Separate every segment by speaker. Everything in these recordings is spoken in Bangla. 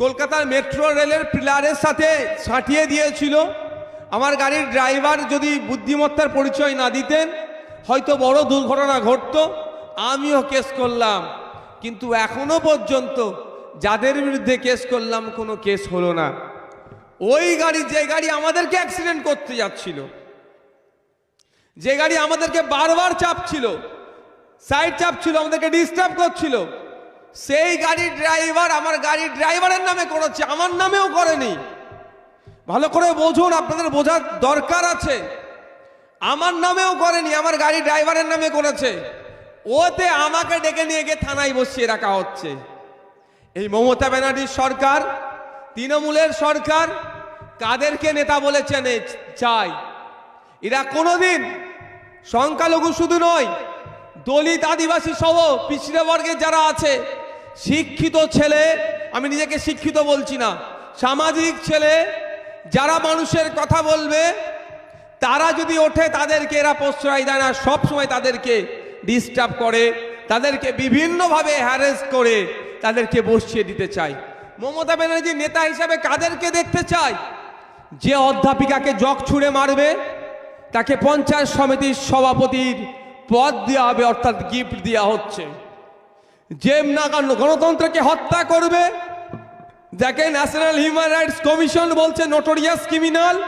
Speaker 1: কলকাতার মেট্রো রেলের পিলারের সাথে ছাঁটিয়ে দিয়েছিল। আমার গাড়ির ড্রাইভার যদি বুদ্ধিমত্তার পরিচয় না দিতেন, হয়তো বড় দুর্ঘটনা ঘটতো, আমিও কেস করলাম। কিন্তু এখনও পর্যন্ত যাদের বিরুদ্ধে কেস করলাম, কোনো কেস হলো না। ওই গাড়ি, যে গাড়ি আমাদেরকে অ্যাক্সিডেন্ট করতে যাচ্ছিল, যে গাড়ি আমাদেরকে বারবার চাপছিল সাইড চাপছিল, আমাদেরকে ডিস্টার্ব করছিল সেই গাড়ির ড্রাইভার আমার গাড়ির ড্রাইভারের নামে করেছে, আমার নামেও করেনি। ভালো করে বোঝুন, আপনাদের বোঝার দরকার আছে। আমার নামেও করেনি, আমার গাড়ি ড্রাইভারের নামে করেছে। ওতে আমাকে ডেকে নিয়ে গিয়ে থানায় বসিয়ে রাখা হচ্ছে। এই মমতা ব্যানার্জির সরকার, তৃণমূলের সরকার, কাদেরকে নেতা বলে চাই। এরা কোনোদিন সংখ্যালঘু শুধু নয়, দলিত আদিবাসী সহ পিছড়ে বর্গের যারা আছে শিক্ষিত ছেলে, আমি নিজেকে শিক্ষিত বলছি না, সামাজিক ছেলে, যারা মানুষের কথা বলবে, তারা যদি ওঠে তাদেরকে এরা প্রশ্রয় দেয় না, সবসময় তাদেরকে ডিস্টার্ব করে, তাদেরকে বিভিন্নভাবে হ্যারেস করে, তাদেরকে বসিয়ে দিতে চায়। মমতা ব্যানার্জি নেতা হিসাবে কাদেরকে দেখতে চায়? যে অধ্যাপিকাকে জগ ছুঁড়ে মারবে, তাকে পঞ্চায়েত সমিতির সভাপতির পদ দেওয়া হবে, অর্থাৎ গিফট দেওয়া হচ্ছে। যে না গণ- গণতন্ত্রকে হত্যা করবে। যাকে ন্যাশনাল হিউম্যান রাইটস কমিশন বলছে নোটোরিয়াস ক্রিমিনাল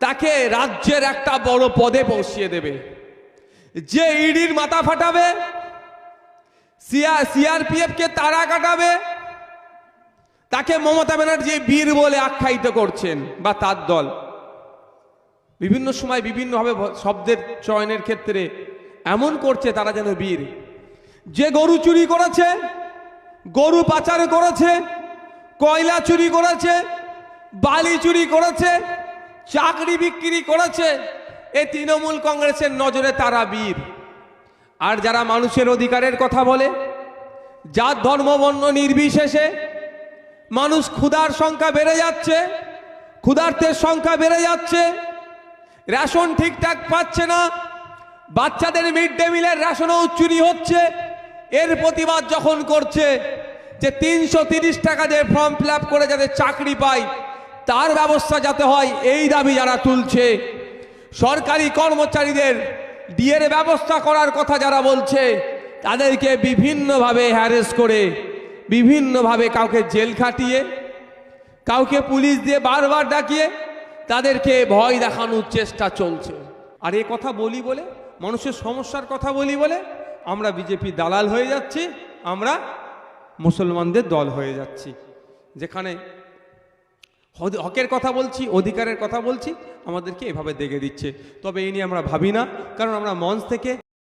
Speaker 1: তাকে রাজ্যের একটা বড় পদে বসিয়ে দেবে। যে ইডির মাথা ফাটাবে সিআরপিএফ কে তারা কাটাবে, তাকে মমতা ব্যানার্জি বীর বলে আখ্যায়িত করছেন বা তার দল। বিভিন্ন সময় বিভিন্নভাবে শব্দের চয়নের ক্ষেত্রে এমন করছে তারা যেন বীর। যে গরু চুরি করেছে, গরু পাচার করেছে, কয়লা চুরি করেছে, বালি চুরি করেছে, চাকরি বিক্রি করেছে, এ তৃণমূল কংগ্রেসের নজরে তারা বীর। আর যারা মানুষের অধিকারের কথা বলে, যার ধর্মবর্ণ নির্বিশেষে মানুষ ক্ষুধার সংখ্যা বেড়ে যাচ্ছে, ক্ষুধার্তের সংখ্যা বেড়ে যাচ্ছে, রেশন ঠিকঠাক পাচ্ছে না, বাচ্চাদের মিড ডে মিলের রেশনও চুরি হচ্ছে এর প্রতিবাদ যখন করছে যে তিনশো টাকা দিয়ে ফর্ম ফিল করে যাতে চাকরি পায় তার ব্যবস্থা যাতে হয়, এই দাবি যারা তুলছে। সরকারি কর্মচারীদের ডিএর ব্যবস্থা করার কথা যারা বলছে, তাদেরকে বিভিন্নভাবে হ্যারেস করে, বিভিন্নভাবে কাউকে জেল খাটিয়ে, কাউকে পুলিশ দিয়ে বারবার ডাকিয়ে, তাদেরকে ভয় দেখানোর চেষ্টা চলছে। আর এ কথা বলি বলে, মানুষের সমস্যার কথা বলি বলে আমরা বিজেপি দালাল হয়ে যাচ্ছি, আমরা মুসলমানদের দল হয়ে যাচ্ছি। যেখানে হকের কথা বলছি, অধিকারের কথা বলছি, আমাদেরকে এভাবে দেখে দিচ্ছে। তবে এই নিয়ে আমরা ভাবি না, কারণ আমরা মঞ্চ থেকে